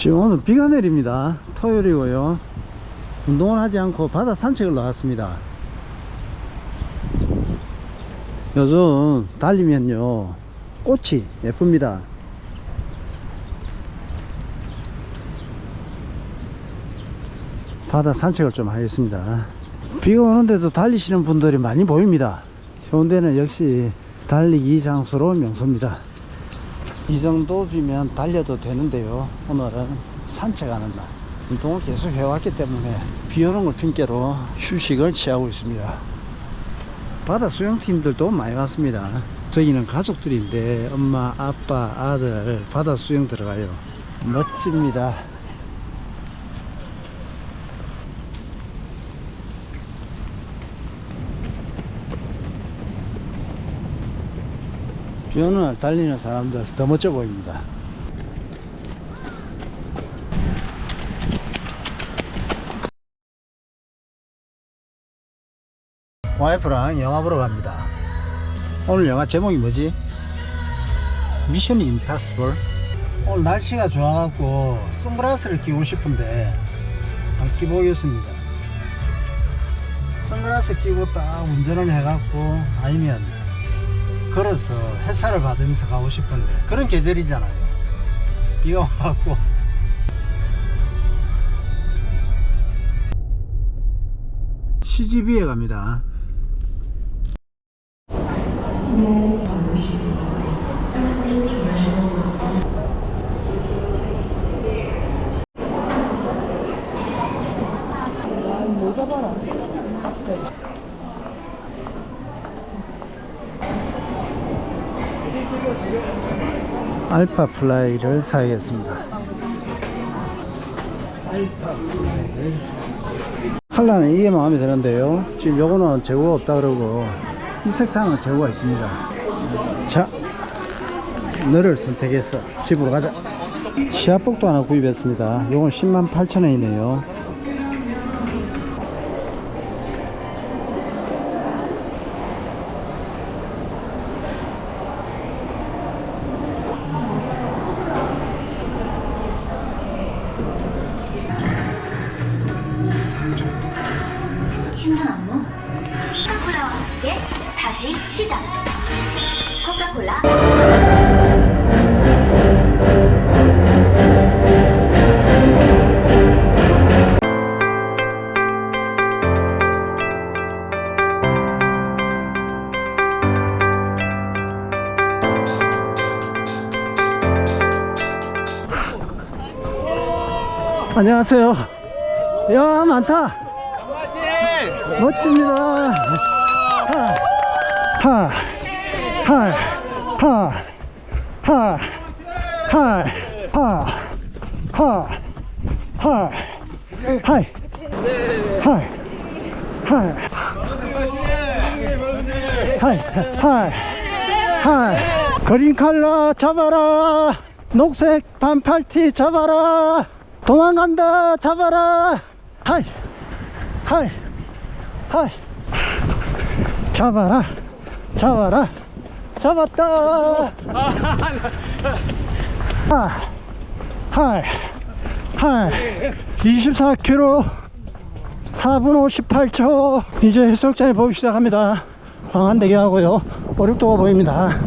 지금 오늘 비가 내립니다. 토요일이고요. 운동을 하지 않고 바다 산책을 나왔습니다. 요즘 달리면요 꽃이 예쁩니다. 바다 산책을 좀 하겠습니다. 비가 오는데도 달리시는 분들이 많이 보입니다. 해운대는 역시 달리기 장소로 명소입니다. 이 정도 비면 달려도 되는데요. 오늘은 산책하는 날. 운동을 계속 해왔기 때문에 비 오는 걸 핑계로 휴식을 취하고 있습니다. 바다 수영팀들도 많이 왔습니다. 저희는 가족들인데 엄마, 아빠, 아들 바다 수영 들어가요. 멋집니다. 비 오는 날 달리는 사람들 더 멋져 보입니다. 와이프랑 영화 보러 갑니다. 오늘 영화 제목이 뭐지? 미션 임파서블. 오늘 날씨가 좋아갖고 선글라스를 끼고 싶은데 안 끼고 오겠습니다. 선글라스 끼고 딱 운전을 해갖고 아니면 걸어서 햇살을 받으면서 가고 싶은데 그런 계절이잖아요. 비가 와갖고 CGV에 갑니다. 알파 플라이를 사야겠습니다. 알파 플라이를 컬러는 이게 마음에 드는데요. 지금 요거는 재고가 없다 그러고 이 색상은 재고가 있습니다. 자, 너를 선택해서 집으로 가자. 시합복도 하나 구입했습니다. 요건 10만 8천 원이네요. 힘든 업무? 코카콜라와 함께 다시 시작. 코카콜라. 안녕하세요. 야, 많다. 멋집니다. 하, 하, 하, 하, 하, 하, 하, 하, 하, 하이, 하이, 하이, 하이, 하이. 그린 칼라 잡아라. 녹색 반팔티 잡아라. 도망간다 잡아라. 하이, 하이. 하이. 잡아라. 잡아라. 잡았다. 하 하이. 하이. 24km 4분 58초. 이제 해수욕장에 보기 시작합니다. 광안대교하고요. 오륙도가 보입니다